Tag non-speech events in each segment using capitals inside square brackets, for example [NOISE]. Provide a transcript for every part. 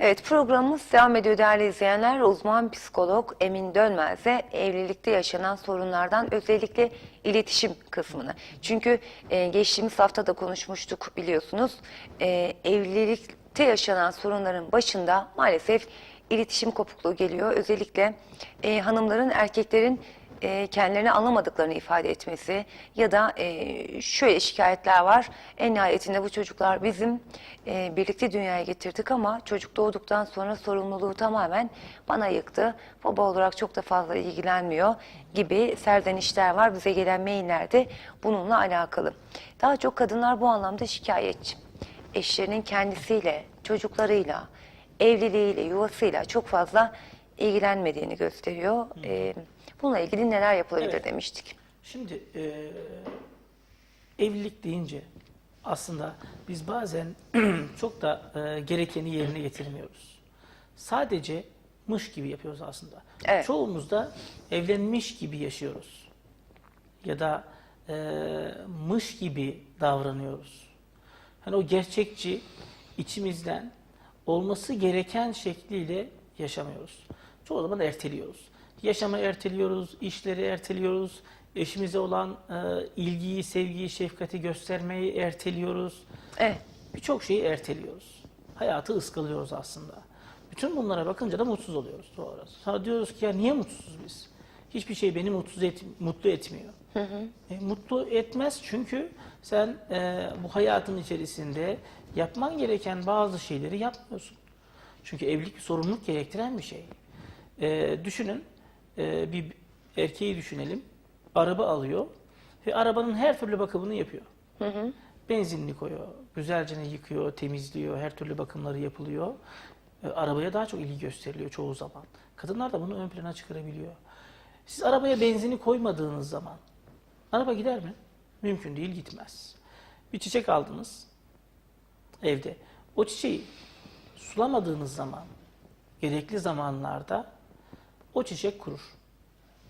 Evet programımız devam ediyor değerli izleyenler. Uzman psikolog Emin Dönmez'e evlilikte yaşanan sorunlardan özellikle iletişim kısmını. Çünkü e, geçtiğimiz hafta da konuşmuştuk biliyorsunuz. E, evlilikte yaşanan sorunların başında maalesef iletişim kopukluğu geliyor. Özellikle e, hanımların erkeklerin e, kendilerini anlamadıklarını ifade etmesi ya da e, şöyle şikayetler var. En nihayetinde bu çocuklar bizim e, birlikte dünyaya getirdik ama çocuk doğduktan sonra sorumluluğu tamamen bana yıktı. Baba olarak çok da fazla ilgilenmiyor gibi serzenişler var. Bize gelen maillerde bununla alakalı. Daha çok kadınlar bu anlamda şikayetçi. Eşlerinin kendisiyle, çocuklarıyla, evliliğiyle, yuvasıyla çok fazla ilgilenmediğini gösteriyor. E, bununla ilgili neler yapılabilir Evet. demiştik. Şimdi e, evlilik deyince aslında biz bazen [CLEARS THROAT] çok da e, gerekeni yerine getirmiyoruz. Sadece mış gibi yapıyoruz aslında. Evet. Çoğumuz da evlenmiş gibi yaşıyoruz. Ya da e, mış gibi davranıyoruz. Hani o gerçekçi içimizden olması gereken şekliyle yaşamıyoruz. Çoğu zaman erteliyoruz. Yaşamı erteliyoruz, işleri erteliyoruz, eşimize olan e, ilgiyi, sevgiyi, şefkati göstermeyi erteliyoruz. Evet. Birçok şeyi erteliyoruz. Hayatı ıskalıyoruz aslında. Bütün bunlara bakınca da mutsuz oluyoruz. Doğru. Sonra diyoruz ki ya niye mutsuzuz biz? Hiçbir şey beni mutsuz et, mutlu etmiyor. E, mutlu etmez çünkü sen e, bu hayatın içerisinde yapman gereken bazı şeyleri yapmıyorsun. Çünkü evlilik bir sorumluluk gerektiren bir şey. E, düşünün, e, bir erkeği düşünelim. Araba alıyor ve arabanın her türlü bakımını yapıyor. Benzinini koyuyor, güzelce yıkıyor, temizliyor, her türlü bakımları yapılıyor. E, arabaya daha çok ilgi gösteriliyor çoğu zaman. Kadınlar da bunu ön plana çıkarabiliyor. Siz arabaya benzini koymadığınız zaman araba gider mi? Mümkün değil gitmez. Bir çiçek aldınız evde. O çiçeği sulamadığınız zaman, gerekli zamanlarda o çiçek kurur.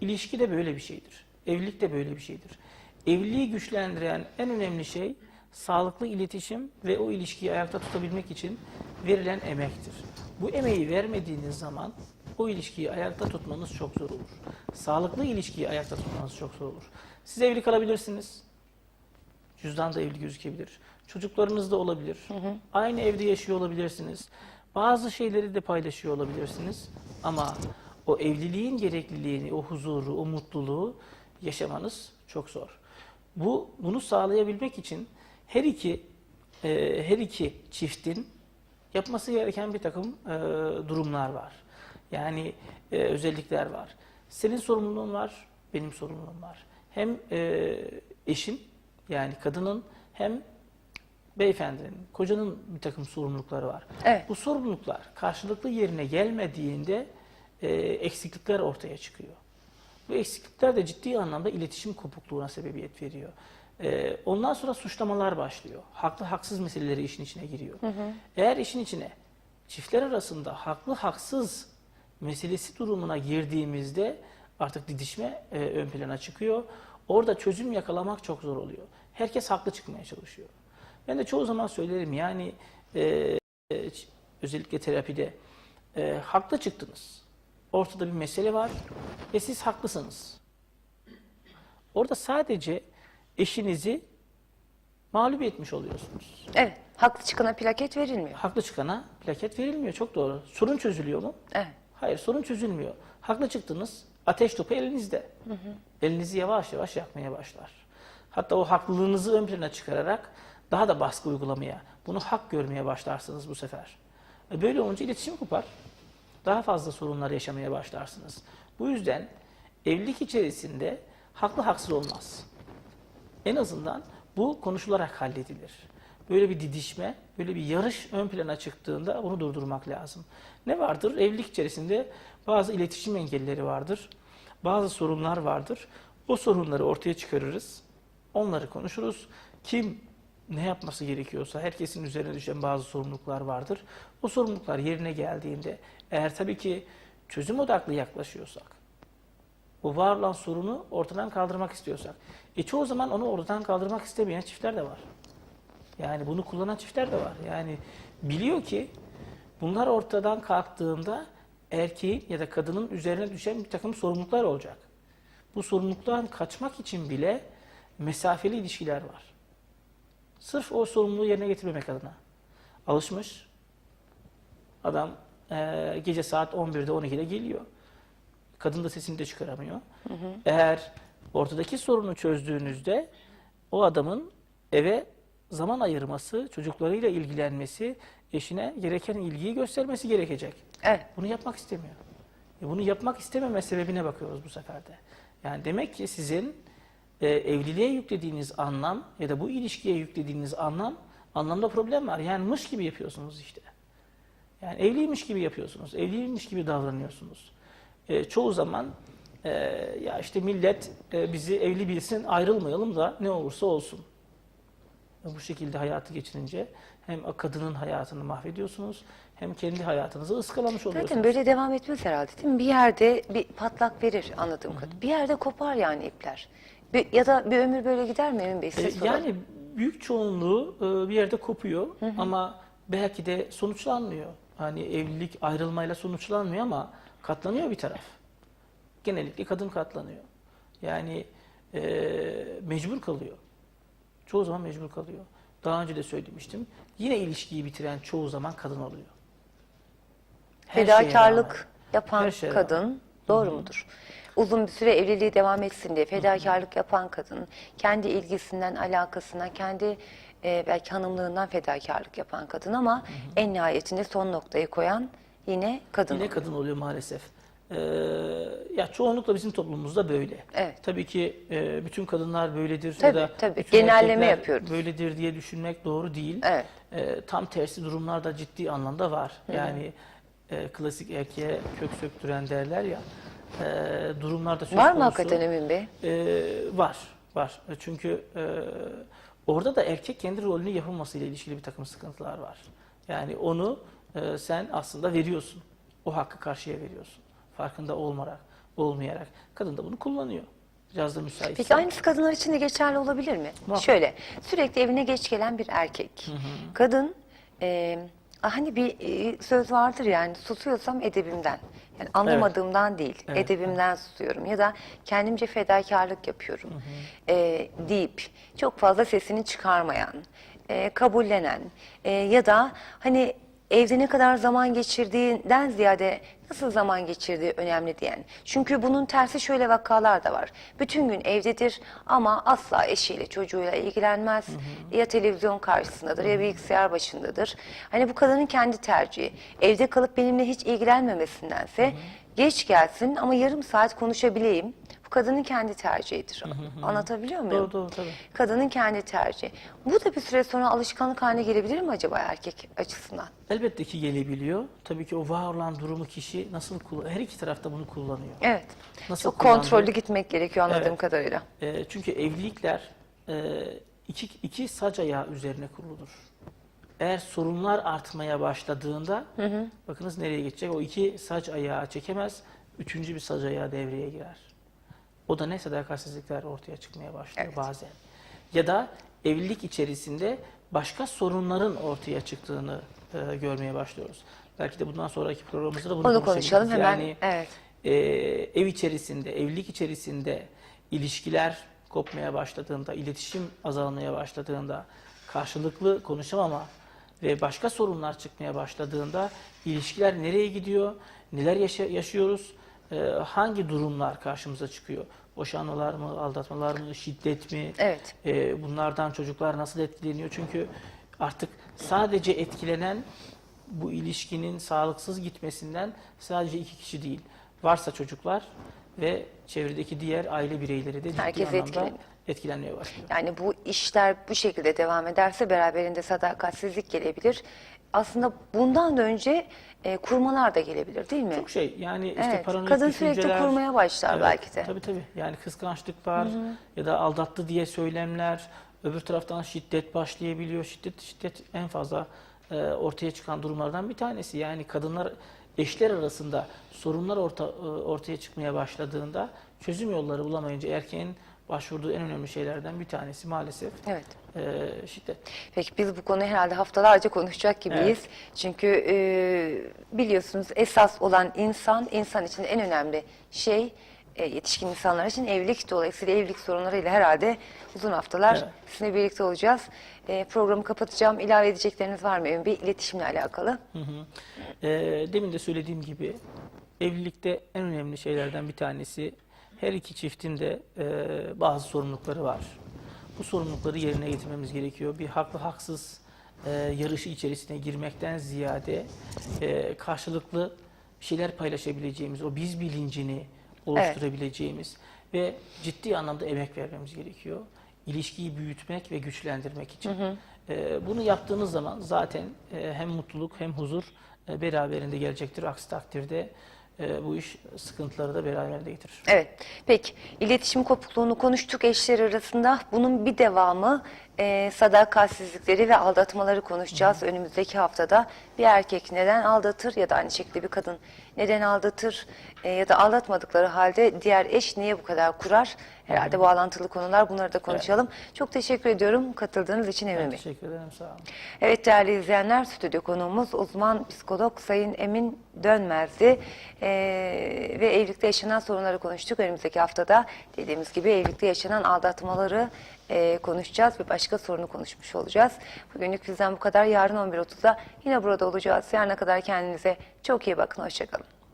İlişki de böyle bir şeydir. Evlilik de böyle bir şeydir. Evliliği güçlendiren en önemli şey sağlıklı iletişim ve o ilişkiyi ayakta tutabilmek için verilen emektir. Bu emeği vermediğiniz zaman o ilişkiyi ayakta tutmanız çok zor olur. Sağlıklı ilişkiyi ayakta tutmanız çok zor olur. Siz evli kalabilirsiniz. Cüzdanda evli gözükebilir. Çocuklarınız da olabilir. Aynı evde yaşıyor olabilirsiniz. Bazı şeyleri de paylaşıyor olabilirsiniz. Ama o evliliğin gerekliliğini, o huzuru, o mutluluğu yaşamanız çok zor. Bu bunu sağlayabilmek için her iki e, her iki çiftin yapması gereken bir takım e, durumlar var. Yani e, özellikler var. Senin sorumluluğun var, benim sorumluluğum var. Hem e, eşin yani kadının hem beyefendinin, kocanın bir takım sorumlulukları var. Evet. Bu sorumluluklar karşılıklı yerine gelmediğinde e, eksiklikler ortaya çıkıyor. Bu eksiklikler de ciddi anlamda iletişim kopukluğuna sebebiyet veriyor. E, ondan sonra suçlamalar başlıyor. Haklı haksız meseleleri işin içine giriyor. Eğer işin içine çiftler arasında haklı haksız meselesi durumuna girdiğimizde artık didişme e, ön plana çıkıyor. Orada çözüm yakalamak çok zor oluyor. Herkes haklı çıkmaya çalışıyor. Ben de çoğu zaman söylerim yani e, e, özellikle terapide e, haklı çıktınız. Ortada bir mesele var ve siz haklısınız. Orada sadece eşinizi mağlup etmiş oluyorsunuz. Evet. Haklı çıkana plaket verilmiyor. Haklı çıkana plaket verilmiyor. Çok doğru. Sorun çözülüyor mu? Evet. Hayır sorun çözülmüyor. Haklı çıktınız. Ateş topu elinizde. Elinizi yavaş yavaş yakmaya başlar. Hatta o haklılığınızı ön plana çıkararak daha da baskı uygulamaya, bunu hak görmeye başlarsınız bu sefer. E Böyle olunca iletişim kopar. Daha fazla sorunlar yaşamaya başlarsınız. Bu yüzden evlilik içerisinde haklı haksız olmaz. En azından bu konuşularak halledilir. Böyle bir didişme, böyle bir yarış ön plana çıktığında bunu durdurmak lazım. Ne vardır? Evlilik içerisinde bazı iletişim engelleri vardır. Bazı sorunlar vardır. O sorunları ortaya çıkarırız. Onları konuşuruz. Kim ne yapması gerekiyorsa herkesin üzerine düşen bazı sorumluluklar vardır. O sorumluluklar yerine geldiğinde eğer tabii ki çözüm odaklı yaklaşıyorsak, o var olan sorunu ortadan kaldırmak istiyorsak. E çoğu zaman onu ortadan kaldırmak istemeyen çiftler de var. Yani bunu kullanan çiftler de var. Yani biliyor ki Bunlar ortadan kalktığında erkeğin ya da kadının üzerine düşen bir takım sorumluluklar olacak. Bu sorumluluktan kaçmak için bile mesafeli ilişkiler var. Sırf o sorumluluğu yerine getirmemek adına. Alışmış. Adam eee, gece saat 11'de 12'de geliyor. Kadın da sesini de çıkaramıyor. Eğer ortadaki sorunu çözdüğünüzde o adamın eve zaman ayırması, çocuklarıyla ilgilenmesi, eşine gereken ilgiyi göstermesi gerekecek. Evet. Bunu yapmak istemiyor. E bunu yapmak istememe sebebine bakıyoruz bu sefer de. Yani demek ki sizin e, evliliğe yüklediğiniz anlam ya da bu ilişkiye yüklediğiniz anlam anlamda problem var. Yani mış gibi yapıyorsunuz işte. Yani evliymiş gibi yapıyorsunuz. Evliymiş gibi davranıyorsunuz. E, çoğu zaman e, ya işte millet e, bizi evli bilsin ayrılmayalım da ne olursa olsun. Ve bu şekilde hayatı geçirince hem kadının hayatını mahvediyorsunuz hem kendi hayatınızı ıskalamış oluyorsunuz. Zaten böyle devam etmez herhalde değil mi? Bir yerde bir patlak verir anladığım kadarıyla. Bir yerde kopar yani ipler. Bir, ya da bir ömür böyle gider mi Emin Bey? E, Size soralım. yani büyük çoğunluğu e, bir yerde kopuyor ama belki de sonuçlanmıyor. Hani evlilik ayrılmayla sonuçlanmıyor ama katlanıyor bir taraf. Genellikle kadın katlanıyor. Yani e, mecbur kalıyor. Çoğu zaman mecbur kalıyor. Daha önce de söylemiştim. Yine ilişkiyi bitiren çoğu zaman kadın oluyor. Her şeye Fedakarlık yapan Her şeye kadın doğru mudur? Uzun bir süre evliliği devam etsin diye fedakarlık yapan kadın, kendi ilgisinden, alakasına, kendi e, belki hanımlığından fedakarlık yapan kadın ama en nihayetinde son noktayı koyan yine kadın. Yine kadın oluyor maalesef. Ee, ya çoğunlukla bizim toplumumuzda böyle. Evet. Tabii ki e, bütün kadınlar böyledir Tabii, ya da tabii. bütün Genelleme erkekler yapıyoruz. Böyledir diye düşünmek doğru değil. Evet. Ee, tam tersi durumlar da ciddi anlamda var. Yani e, klasik erkeğe kök söktüren derler ya. E, durumlar da söz Var mı konusu. hakikaten Emin Bey? Ee, var, var. E, Çünkü e, orada da erkek kendi rolünü yapılmasıyla ilişkili bir takım sıkıntılar var. Yani onu e, sen aslında veriyorsun. O hakkı karşıya veriyorsun. Farkında olmayarak, olmayarak. Kadın da bunu kullanıyor. Biraz da müsaitse. Peki aynısı kadınlar için de geçerli olabilir mi? Muhakkak. Şöyle, sürekli evine geç gelen bir erkek. Kadın, e, hani bir e, söz vardır yani susuyorsam edebimden. Yani anlamadığımdan değil, Evet. edebimden susuyorum. Ya da kendimce fedakarlık yapıyorum e, deyip çok fazla sesini çıkarmayan, e, kabullenen e, ya da hani evde ne kadar zaman geçirdiğinden ziyade nasıl zaman geçirdiği önemli diyen. Çünkü bunun tersi şöyle vakalar da var. Bütün gün evdedir ama asla eşiyle çocuğuyla ilgilenmez. Ya televizyon karşısındadır ya bilgisayar başındadır. Hani bu kadının kendi tercihi. Evde kalıp benimle hiç ilgilenmemesindense geç gelsin ama yarım saat konuşabileyim. Bu kadının kendi tercihidir. Anlatabiliyor muyum? Doğru, doğru, tabii. Kadının kendi tercihi. Bu da bir süre sonra alışkanlık haline gelebilir mi acaba erkek açısından? Elbette ki gelebiliyor. Tabii ki o var olan durumu kişi nasıl kullanıyor? Her iki tarafta bunu kullanıyor. Evet. Nasıl Çok kullandığı- kontrollü gitmek gerekiyor anladığım Evet. kadarıyla. E, çünkü evlilikler e, iki, iki sac ayağı üzerine kuruludur. Eğer sorunlar artmaya başladığında, bakınız nereye geçecek? O iki sac ayağı çekemez, üçüncü bir sac ayağı devreye girer. O da ne sadakatsizlikler ortaya çıkmaya başlıyor Evet. bazen. Ya da evlilik içerisinde başka sorunların ortaya çıktığını e, görmeye başlıyoruz. Belki de bundan sonraki programımızda da bunu Onu konuşalım hemen. Yani, evet. e, ev içerisinde, evlilik içerisinde ilişkiler kopmaya başladığında, iletişim azalmaya başladığında, karşılıklı konuşamama ve başka sorunlar çıkmaya başladığında ilişkiler nereye gidiyor, neler yaşa- yaşıyoruz, e, hangi durumlar karşımıza çıkıyor? Boşanmalar mı, aldatmalar mı, şiddet mi? Evet. E, bunlardan çocuklar nasıl etkileniyor? Çünkü artık sadece etkilenen bu ilişkinin sağlıksız gitmesinden sadece iki kişi değil. Varsa çocuklar ve çevredeki diğer aile bireyleri de ciddi Herkes anlamda etkileniyor. etkilenmeye başlıyor. Yani bu işler bu şekilde devam ederse beraberinde sadakatsizlik gelebilir. Aslında bundan da önce e, kurmalar da gelebilir değil mi? Çok şey yani işte Evet, paranoyak kadın sürekli düşünceler. kurmaya başlar belki de. Tabii tabii. Yani kıskançlıklar ya da aldattı diye söylemler. Öbür taraftan şiddet başlayabiliyor. Şiddet şiddet en fazla e, ortaya çıkan durumlardan bir tanesi. Yani kadınlar eşler arasında sorunlar orta, e, ortaya çıkmaya başladığında çözüm yolları bulamayınca erkeğin başvurduğu en önemli şeylerden bir tanesi maalesef Evet. e, şiddet. Peki biz bu konuyu herhalde haftalarca konuşacak gibiyiz. Çünkü e, biliyorsunuz esas olan insan, insan için en önemli şey e, yetişkin insanlar için evlilik. Dolayısıyla evlilik sorunlarıyla herhalde uzun haftalar Evet. sizinle birlikte olacağız. E, programı kapatacağım. İlave edecekleriniz var mı Emin Bey? İletişimle alakalı. Hı hı. E, demin de söylediğim gibi evlilikte en önemli şeylerden bir tanesi her iki çiftin de e, bazı sorumlulukları var. Bu sorumlulukları yerine getirmemiz gerekiyor. Bir haklı haksız e, yarışı içerisine girmekten ziyade e, karşılıklı bir şeyler paylaşabileceğimiz, o biz bilincini oluşturabileceğimiz ve ciddi anlamda emek vermemiz gerekiyor. İlişkiyi büyütmek ve güçlendirmek için. E, bunu yaptığınız zaman zaten e, hem mutluluk hem huzur e, beraberinde gelecektir. Aksi takdirde e, bu iş sıkıntıları da beraberinde getirir. Evet. Peki iletişim kopukluğunu konuştuk eşler arasında. Bunun bir devamı e, sadakatsizlikleri ve aldatmaları konuşacağız önümüzdeki haftada. Bir erkek neden aldatır ya da aynı şekilde bir kadın neden aldatır e, ya da aldatmadıkları halde diğer eş niye bu kadar kurar? Herhalde bağlantılı konular bunları da konuşalım. Çok teşekkür ediyorum katıldığınız için Emin Bey. teşekkür ederim. Sağ olun. Evet değerli izleyenler, stüdyo konuğumuz uzman psikolog Sayın Emin Dönmez'di. Ee, ve evlilikte yaşanan sorunları konuştuk. Önümüzdeki haftada dediğimiz gibi evlilikte yaşanan aldatmaları e, konuşacağız. Bir başka sorunu konuşmuş olacağız. Bugünlük bizden bu kadar. Yarın 11.30'da yine burada olacağız. Yarına kadar kendinize çok iyi bakın. Hoşçakalın.